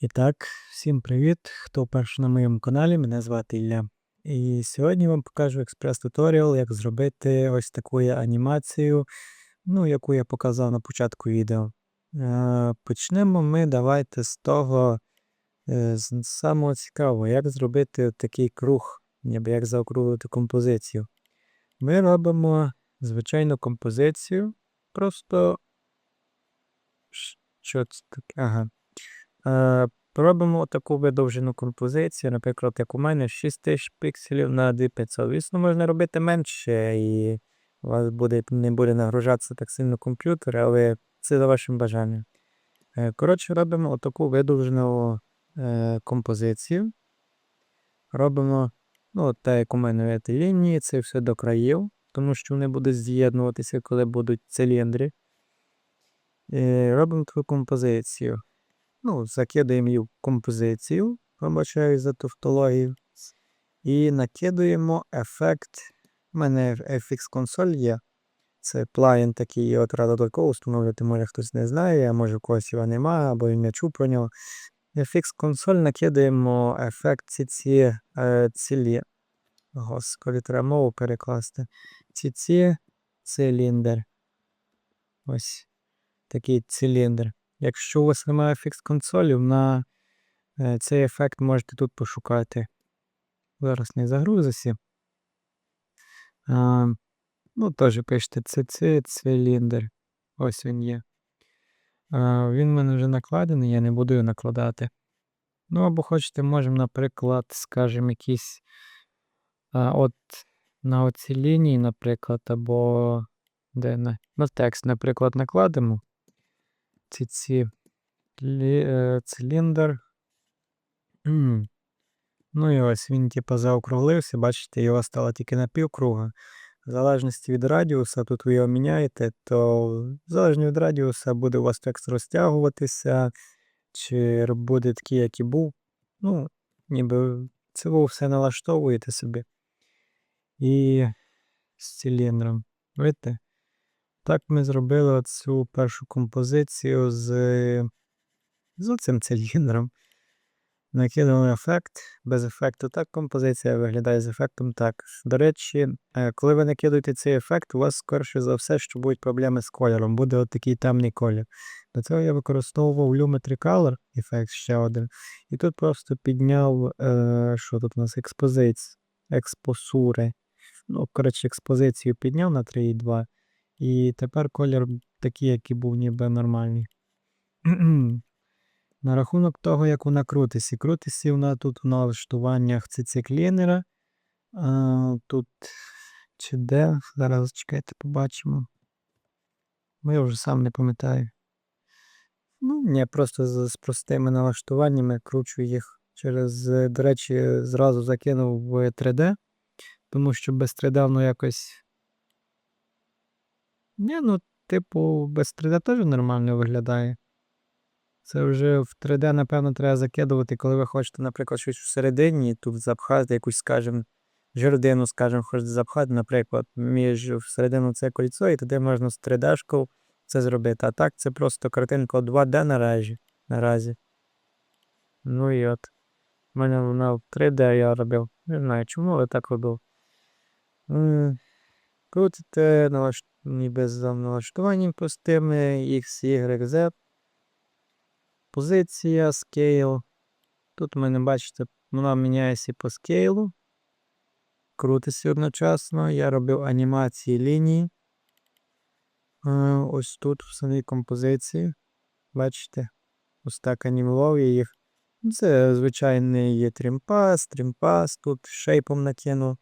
І так, всім привіт! Хто перший на моєму каналі, мене звати Ілля. І сьогодні вам покажу експрес-туторіал, як зробити ось таку анімацію, ну, яку я показав на початку відео. Е, почнемо ми давайте з того, е, з самого цікавого, як зробити такий круг, ніби як заокруглити композицію. Ми робимо звичайну композицію, просто. Що це таке? Ага. Е, робимо таку видовжену композицію, наприклад, як у мене 6000 пікселів на 2500. Звісно, можна робити менше, і у вас буде, не буде нагружатися так сильно комп'ютер, але це за вашим бажанням. Е, коротше, робимо таку видовжену е, композицію. Робимо, ну, так як у мене лінії, це все до країв, тому що вони будуть з'єднуватися, коли будуть циліндри. Е, робимо таку композицію. Ну, закидаємо її в композицію, вибачаю за тавтологію. І накидуємо ефект. У мене FX консоль є. Це плагін такий, от рада додатково встановлювати, може хтось не знає, а може у когось його немає, або він не чув про нього. FX консоль накидаємо ефект ці ці е, цілі. Господи, треба мову перекласти. Ці ці циліндр. Ось такий циліндр. Якщо у вас немає фікс консолів, на е, цей ефект можете тут пошукати. Зараз не загрузиться. А, Ну, теж пишете CC циліндр. Ось він є. А, Він в мене вже накладений, я не буду його накладати. Ну, або хочете, можемо, наприклад, скажімо, якісь а, от на оцій лінії, наприклад, або де на, на текст, наприклад, накладемо ці ці е, циліндр. Ну і ось він, типу, заокруглився, бачите, його стало тільки на півкруга. В залежності від радіуса, тут ви його міняєте, то залежно від радіуса буде у вас текст розтягуватися, чи буде такий, як і був. Ну, ніби ви все налаштовуєте собі. І з циліндром. Видите? Так ми зробили цю першу композицію з з цим циліндром. Накинули ефект. Без ефекту так композиція виглядає з ефектом так. До речі, е, коли ви накидуєте цей ефект, у вас, скоріше за все, що будуть проблеми з кольором, буде от такий темний колір. До цього я використовував Lumetri Color ефект ще один. І тут просто підняв, е, що тут у нас експозиція, експосури. Ну, коротше, експозицію підняв на 3,2. І тепер колір такий, який був ніби нормальний. На рахунок того, як вона крутиться. Крутиться вона тут в налаштуваннях циклінера. Тут чи де? Зараз чекайте, побачимо. Бо я вже сам не пам'ятаю. Ну, ні, просто з, з простими налаштуваннями кручу їх через, до речі, зразу закинув в 3D, тому що без 3D воно якось ні, ну, типу, без 3D теж нормально виглядає. Це вже в 3D, напевно, треба закидувати, коли ви хочете, наприклад, щось всередині, тут запхати якусь, скажімо, жердину, скажімо, хочете запхати, наприклад, між всередину це кольцо, і тоді можна з 3D це зробити. А так це просто картинка 2D наразі. наразі. Ну і от. У мене вона в 3D я робив. Не знаю чому, але так робив. Крутите налаш... ніби з налаштуванням простими X, Y, Z. Позиція, scale. Тут у мене, бачите, вона міняється по скейлу. Крутиться одночасно. Я робив анімації лінії. Ось тут в самій композиції. Бачите? Ось так анімував я їх. Це звичайний є тримпас, тримпас, тут шейпом накинув,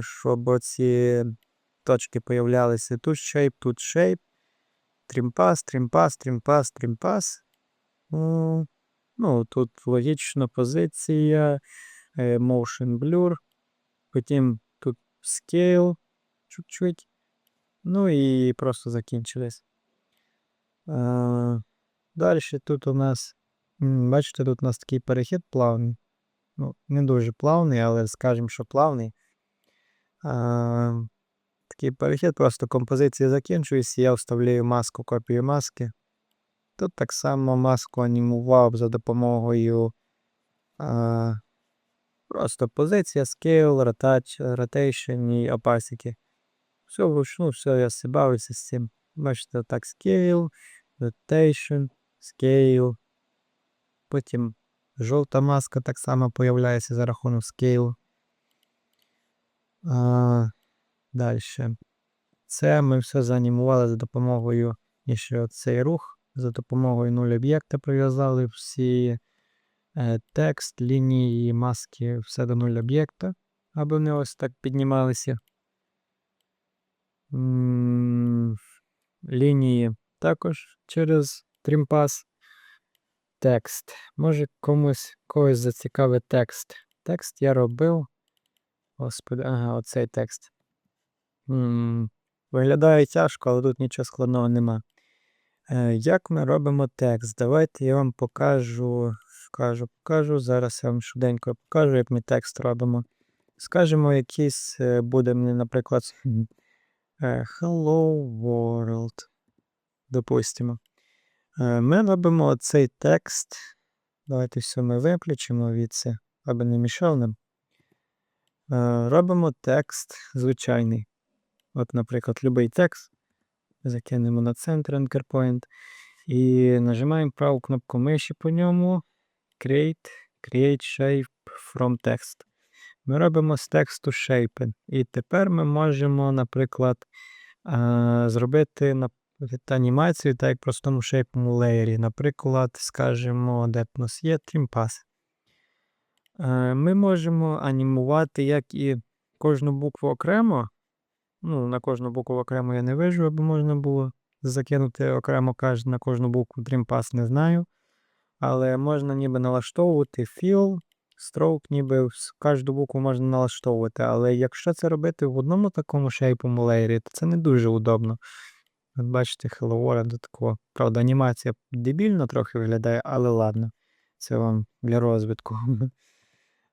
щоб оці точки появлялися. Тут shape, тут shape. Тримпас, тримпас, тримпас, тримпас. Ну, Тут логічна позиція, е, motion blur. Потім тут scale чуть-чуть. Ну і просто закінчились. Далі тут у нас, бачите, тут у нас такий перехід плавний. Ну, Не дуже плавний, але скажімо, що плавний. Такий перехід, просто композиція закінчується, я вставляю маску, копію маски. Тут так само маску анімував за допомогою а, просто позиція, scale, rotation, і opacity. Все вручну, все я все бавився з цим. Бачите, так scale, rotation, scale. Потім жовта маска так само появляється за рахунок scale. Далі. Це ми все заанімували за допомогою ще цей рух. За допомогою нуль об'єкта прив'язали всі е, текст, лінії, маски, все до нуль об'єкта, аби вони ось так піднімалися. Лінії також через тримпас. Текст. Може комусь когось зацікавить текст. Текст я робив. Господи, ага, оцей текст. М, Виглядає тяжко, але тут нічого складного нема. Е, Як ми робимо текст? Давайте я вам покажу, покажу, покажу. Зараз я вам швиденько покажу, як ми текст робимо. Скажемо, якийсь е, буде мені, наприклад, е, Hello World. Допустимо. Е, Ми робимо цей текст. Давайте все ми виключимо від це, аби не мішав нам. Е, Робимо текст звичайний. От, наприклад, любий текст. Закинемо на центр Anchor Point. І нажимаємо праву кнопку миші по ньому. Create, create shape from text. Ми робимо з тексту shape. І тепер ми можемо, наприклад, е, зробити анімацію, так як в простому шейпному леєрі. Наприклад, скажемо, де у нас є тримпас. Е, Ми можемо анімувати як і кожну букву окремо. Ну, на кожну букву окремо я не вижу, аби можна було закинути окремо на кожну букву Dreampass не знаю. Але можна ніби налаштовувати feel, stroke, ніби кожну букву можна налаштовувати. Але якщо це робити в одному такому шейпому леєрі, то це не дуже удобно. От бачите, Hello World такого. Правда, анімація дебільно трохи виглядає, але ладно. Це вам для розвитку.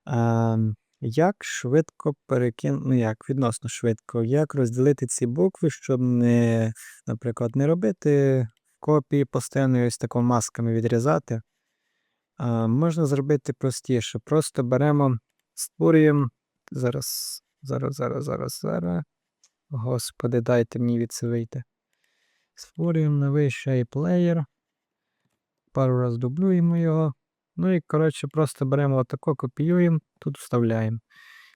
Ем, Як швидко перекинути, ну як, відносно швидко, як розділити ці букви, щоб не, наприклад, не робити копії постійно ось тако масками відрізати. А, можна зробити простіше. Просто беремо, створюємо. Зараз, зараз, зараз, зараз, зараз. Господи, дайте мені від це вийти. Створюємо новий shape. Пару раз дублюємо його. Ну і, коротше, просто беремо отако, копіюємо, тут вставляємо.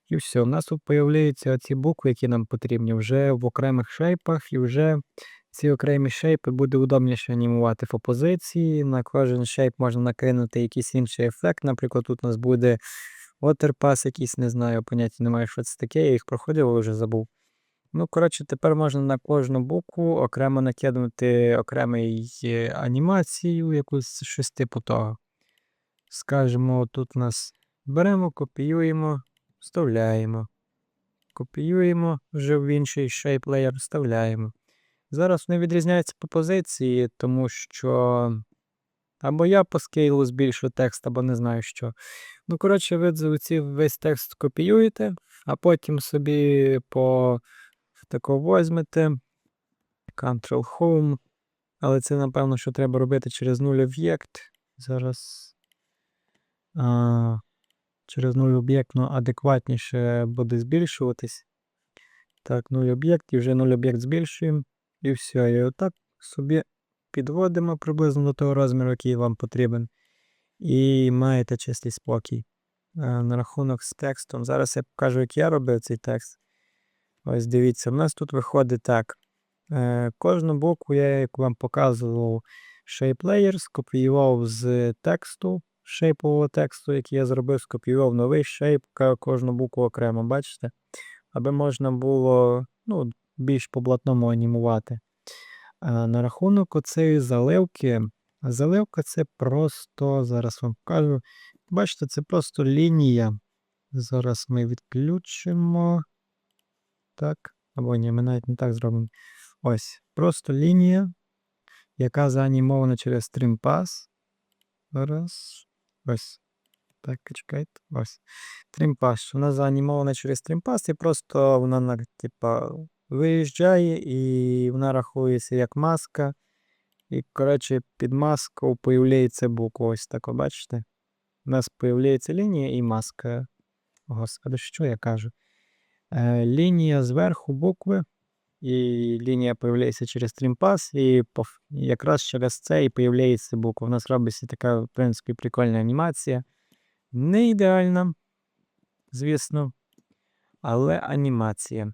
І все, у нас тут появляються ці букви, які нам потрібні, вже в окремих шейпах, і вже ці окремі шейпи буде удобніше анімувати в опозиції. На кожен шейп можна накинути якийсь інший ефект. Наприклад, тут у нас буде waterpass якийсь, не знаю, поняття немає, що це таке, я їх проходив, але вже забув. Ну, коротше, тепер можна на кожну букву окремо накидати окремий е, анімацію, якусь щось типу того. Скажемо, тут у нас беремо, копіюємо, вставляємо. Копіюємо вже в інший shape вставляємо. Зараз вони відрізняються по позиції, тому що або я по скейлу збільшу текст, або не знаю що. Ну, коротше, ви оці весь текст копіюєте, а потім собі по тако возьмете. Ctrl Home. Але це, напевно, що треба робити через нуль об'єкт. Зараз. Через нуль об'єкт, ну, адекватніше буде збільшуватись. Так, нуль об'єкт, і вже нуль об'єкт збільшуємо. І все. І отак собі підводимо приблизно до того розміру, який вам потрібен. І маєте чистий спокій. На рахунок з текстом. Зараз я покажу, як я робив цей текст. Ось дивіться, в нас тут виходить так. Е, Кожну букву я, як вам показував, Shape Layer, скопіював з тексту, шейпового тексту, який я зробив, скопіював новий шейп, кожну букву окремо, бачите? Аби можна було ну, більш по-блатному анімувати. На рахунок оцеї заливки. Заливка це просто, зараз вам покажу. Бачите, це просто лінія. Зараз ми відключимо. Так. Або ні, ми навіть не так зробимо. Ось. Просто лінія, яка заанімована через StreamPass. Зараз. Ось. Так, чекайте. Ось. StreamPass. Вона заанімована через StreamPass і просто вона, типа, виїжджає і вона рахується як маска. І, коротше, під маску появляється буква. Ось так, бачите? У нас появляється лінія і маска. Господи, що я кажу? Е, лінія зверху букви, і лінія появляється через тримпас, і якраз через це і появляється буква. У нас робиться така, в принципі, прикольна анімація. Не ідеальна, звісно, але анімація.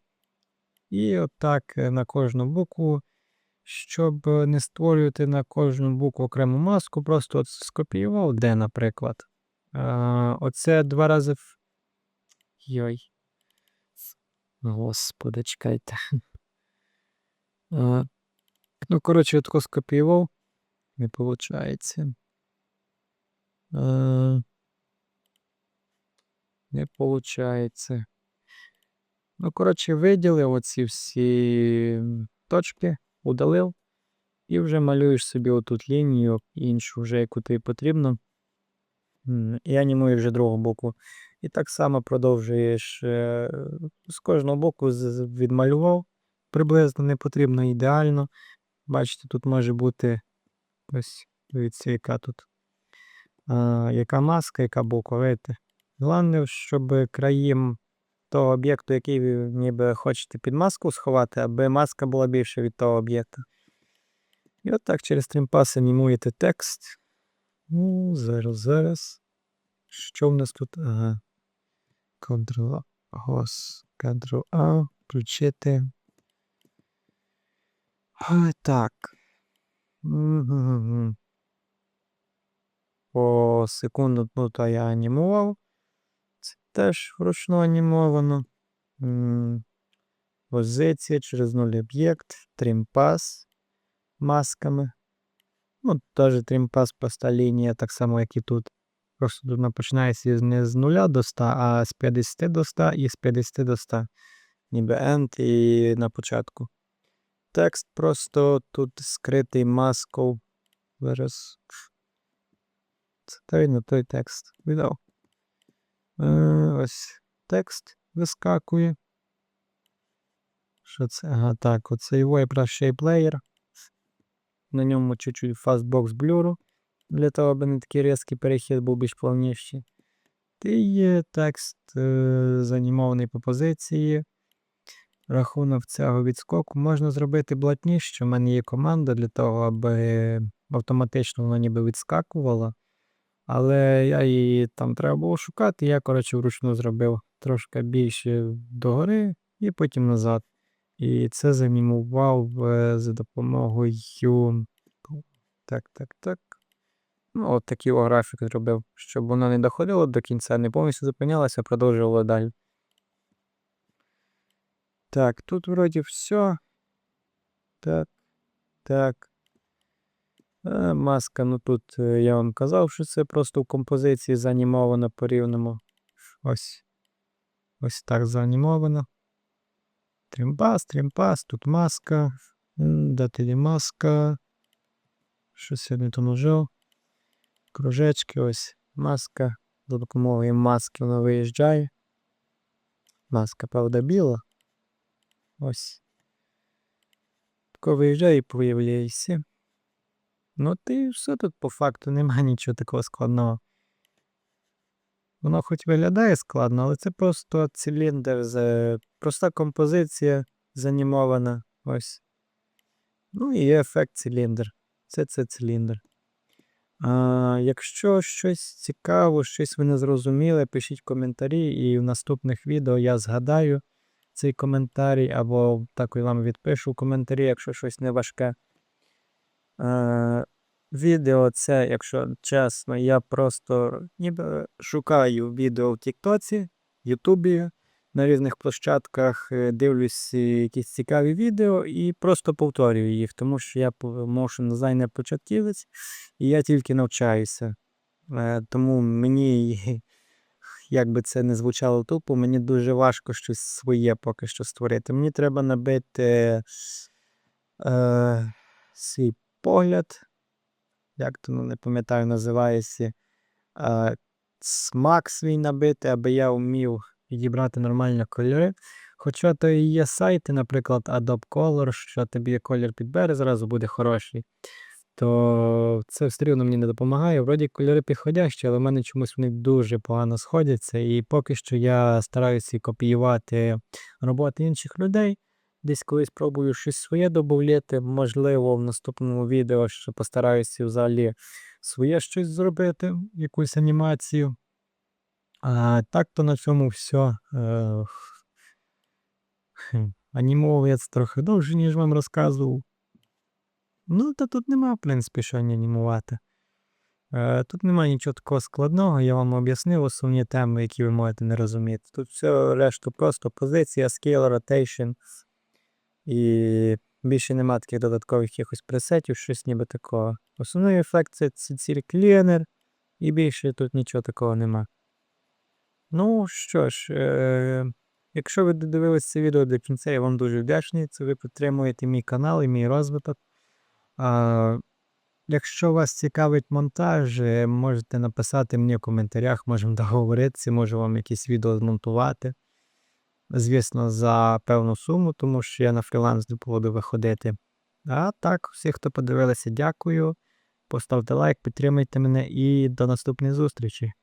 І отак е, на кожну букву, щоб не створювати на кожну букву окрему маску, просто от скопіював де, наприклад. Е, оце два рази в. Йой. Господи, чекайте. Е, ну, коротше, отко скопіював. Не виходить. Е, не виходить. Ну, коротше, виділив оці всі точки, удалив, і вже малюєш собі отут лінію, іншу, вже яку тобі потрібно. І анімуєш вже другу букву. І так само продовжуєш е, з кожного боку відмалював. Приблизно не потрібно ідеально. Бачите, тут може бути ось дивіться, яка тут. А, яка маска, яка буква, видите? Головне, щоб країм того об'єкту, який ви ніби хочете під маску сховати, аби маска була більше від того об'єкта. І от так через тримпас анімуєте текст. Ну, зараз, зараз. Що в нас тут? Ага. Ctrl гос, Ctrl A, включити. Так. По секунду тут я анімував. Це теж вручну анімовано. Позиція через нуль об'єкт, тримпас масками. Ну, теж тримпас проста лінія, так само, як і тут. Просто тут починається не з 0 до 100, а з 50 до 100 і з 50 до 100. Ніби end і на початку. Текст просто тут скритий маскою. Зараз. Це на той текст. Видав. Е, ось текст вискакує. Що це? Ага, так, оцей Shape Layer. На ньому чуть-чуть Fastbox блюру. Для того, аби не такий різкий перехід був більш плавніший. І є текст е, занімований по позиції. Рахунок цього відскоку можна зробити блатніше. У мене є команда для того, аби автоматично воно ніби відскакувало. Але я її там треба було шукати. Я, коротше, вручну зробив трошки більше догори і потім назад. І це занімував е, за допомогою. Так, так, так. Ну, от такий графік зробив, щоб воно не доходило до кінця, не повністю зупинялося, а продовжувало далі. Так, тут вроді все. Так. Так. Е, маска, ну тут е, я вам казав, що це просто в композиції заанімовано по-рівному. Ось. Ось так заанімовано. Тримпас, тримпас, тут маска. Де маска? Щось я не то нажав. Кружечки, ось маска. За допомогою маски вона виїжджає. Маска, правда, біла. Ось. Тако виїжджає і появляється. Ну, ти все тут по факту немає нічого такого складного. Воно хоч виглядає складно, але це просто циліндр, з... проста композиція занімована. Ось. Ну і є ефект циліндр. Це це циліндр. А, якщо щось цікаво, щось ви не зрозуміли, пишіть коментарі, і в наступних відео я згадаю цей коментарій, або так вам відпишу в коментарі, якщо щось не важке. Е, відео це, якщо чесно, я просто ніби шукаю відео в Тіктоці, Ютубі, на різних площадках, е, дивлюсь е, якісь цікаві відео і просто повторюю їх, тому що я motion designer початківець і я тільки навчаюся. Е, тому мені, як би це не звучало тупо, мені дуже важко щось своє поки що створити. Мені треба набити е, свій погляд, як то ну, не пам'ятаю, називається. Е, смак свій набити, аби я вмів підібрати нормально кольори. Хоча то і є сайти, наприклад, Adobe Color, що тобі колір підбере, зразу буде хороший. То це все рівно мені не допомагає. Вроді кольори підходящі, але в мене чомусь вони дуже погано сходяться. І поки що я стараюся копіювати роботи інших людей. Десь колись пробую щось своє додати. Можливо, в наступному відео ще постараюся взагалі своє щось зробити, якусь анімацію. А так то на цьому все. Це трохи довше, ніж вам розказував. Ну, та тут нема, в принципі, що анімувати. Е, тут немає нічого такого складного, я вам об'яснив основні теми, які ви можете не розуміти. Тут все решту просто позиція, scale, rotation. І більше нема таких додаткових якихось пресетів, щось ніби такого. Основний ефект це ціль клінер, і більше тут нічого такого нема. Ну що ж, е, якщо ви додивились це відео до кінця, я вам дуже вдячний. Це ви підтримуєте мій канал і мій розвиток. А, якщо вас цікавить монтаж, е, можете написати мені в коментарях, можемо договоритися, можу вам якісь відео змонтувати. Звісно, за певну суму, тому що я на фріланс не буду виходити. А так, всі, хто подивилися, дякую. Поставте лайк, підтримайте мене і до наступної зустрічі.